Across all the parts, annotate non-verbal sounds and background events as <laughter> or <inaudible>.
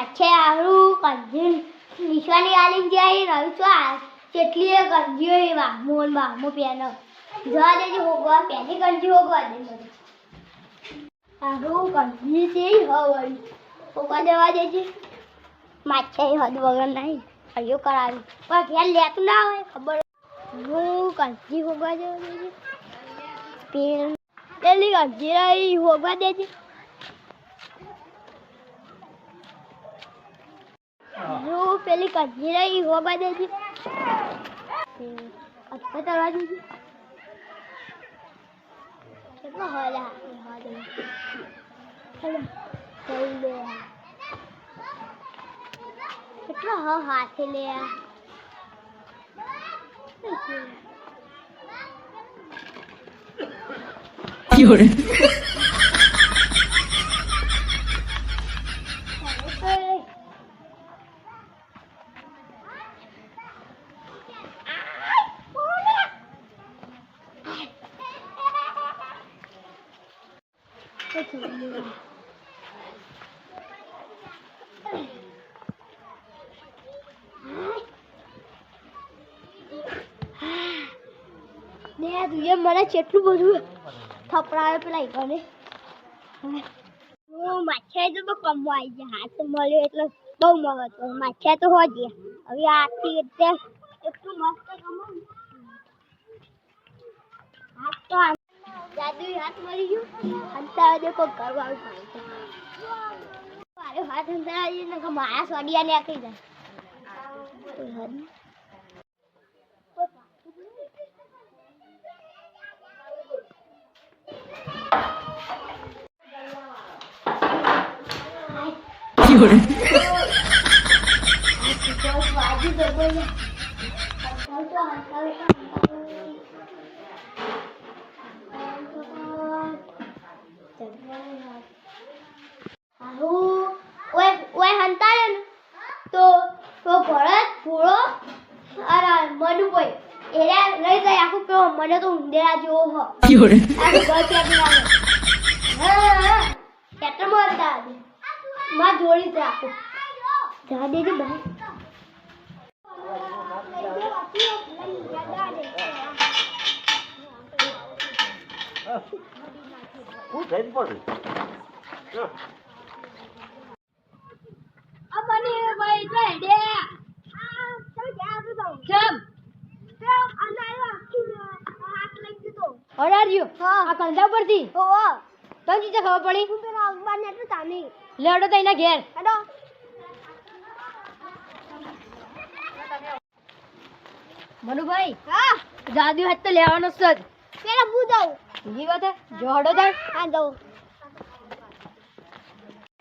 માછે આવું કંજીન નિશાની આલીને જાય રહ્યું છું, આ કેટલી એ વામો વામો પહેનો જવા દેજે હોગવા પેની ગંજી હોગવા દે મને. આવું ગંજી છે હવળી હોગવા દેવા દેજે. માછે હદ વગર નહીં હૈયો કરાવી. પણ ઘેર લેતું ના હોય, ખબર હું ગંજી હોગવા દેવા દેજે. પેલી ગંજી રહી હોગવા દેજે. હું પેલી ગંજી રહી હોગવા દેજે અથવા તરવા દેજે કેટલો હોલા લે દે હેલો. થઈ લે કેટલો હ હાથે લે આ? ને તુએ મને કેટલું બધું થપડાવે પેલા ઈગોને હું માછિયા તો કમવા આવી ગયા હાથ મળ્યો એટલે બહુ મગજ માછિયા તો હોજે. હવે આથી એટલે એટલું મસ્ત કમાવું. હાથ મળી ગયું. ઘર વાળું પાડે મારે હાથ આવી ને મારા સોડિયા ને આખી જાય તો તો ભરત ભોળો અરે મનુભાઈ એરા લઈ જાય આખું પેલો મને તો ઉંદેરા જેવો હ હા હા ટ્રેક્ટરમાં હતા આજે માં જોડી રાખો. આખું જા દેજે ભાઈ. હું જઈને પડું? અમને ભાઈ ક્યાં છો જમ. તો અનાયો આખી હાથ લઈ દીધો. અડાડ્યો. હા. આ કંધા પરથી? ઓહો તો ખબર પડી? હું પેલા અખબાર ને તો તાની લેડો તો એના ઘેર. હેડો. મનુભાઈ હા. જાદુ હાથ તો લેવાનો જ. પેલા હું જાઉં? બીજી વાત હે જો હડો થાય હા જાઉં.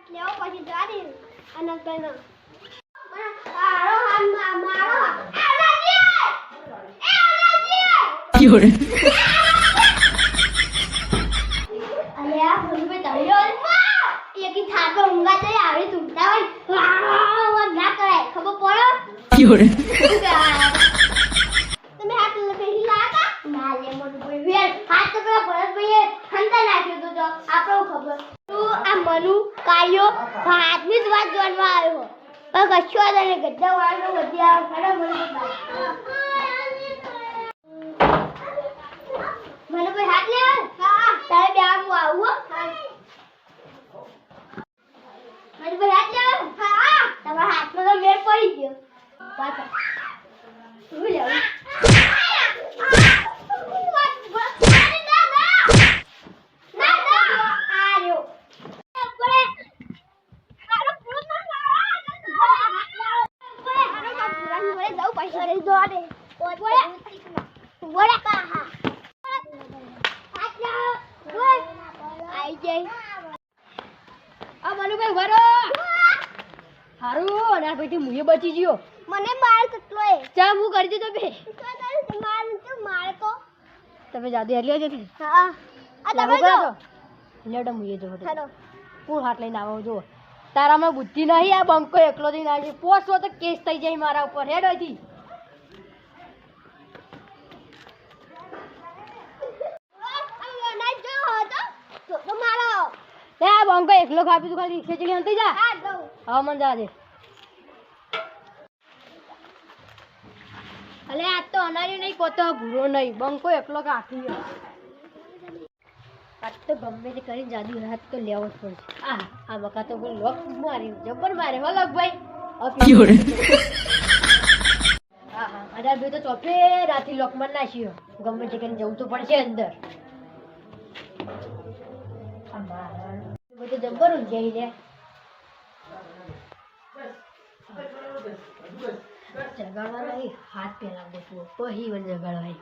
લેવો પછી જવા દે અને તને મારો હાથ હાથ. એ <laughs> આ ભૂલભાઈ તમે રહ્યો એકી થાતો ઊંઘા જાય આવી તુમતા હોય ના કરાય ખબર પડે શું કહેવાય? તમે હાથ લખેલી લાગા ના લે મોટું ભાઈ વેર હાથ તો પેલા ભરતભાઈએ ખંતા નાખ્યો તો તો આપણો ખબર તું કાયો હાથની જ વાત જોડવા આવ્યો. પણ ગદ્દા બધી મને કોઈ હાથ લેવા? હા તારે બે આમ આવું હો. મને કોઈ હાથ લે હા તમારા હાથમાં તો મેળ પડી ગયો પાછા શું લેવું આ મનુભાઈ વરો હારું અને આ મુએ બચી ગયો. મને માર કેટલો એ? ચા હું કરી દીધો બે માર તો માર તો. તમે જાદુ એટલે જ હા. આ તમે જો લેડો મુએ જો હેલો. પૂર હાથ લઈને આવો જો તારામાં બુદ્ધિ નહીં આ બંકો એકલો થઈને આવી પોસ્ટ તો કેસ થઈ જાય મારા ઉપર. હેડ અહીંથી તો મારો એ આ બંકો એકલો ખાપી તું ખાલી ખેંચડી અંતે જા? હા દઉં હા મને જા દે. અલે આજ તો અનાર્યું નહીં પોતો ભૂરો નહીં. બંકો એકલો કાપી આ તો ગમે તે કરીને જાદુ હાથ તો લેવો જ પડશે. આ આ મકા તો બોલ લોક મારી જબર મારે. વલક લોક ભાઈ હા હા. અઢાર બે તો ચોપે રાતી લોકમાં નાખ્યો ગમે તે કરીને જવું તો પડશે અંદર. આ મારા બધું જબર ઊંઘાઈ લે. જગાડવા નહીં હાથ પેલા ગોઠવો પછી મને જગાડવાય.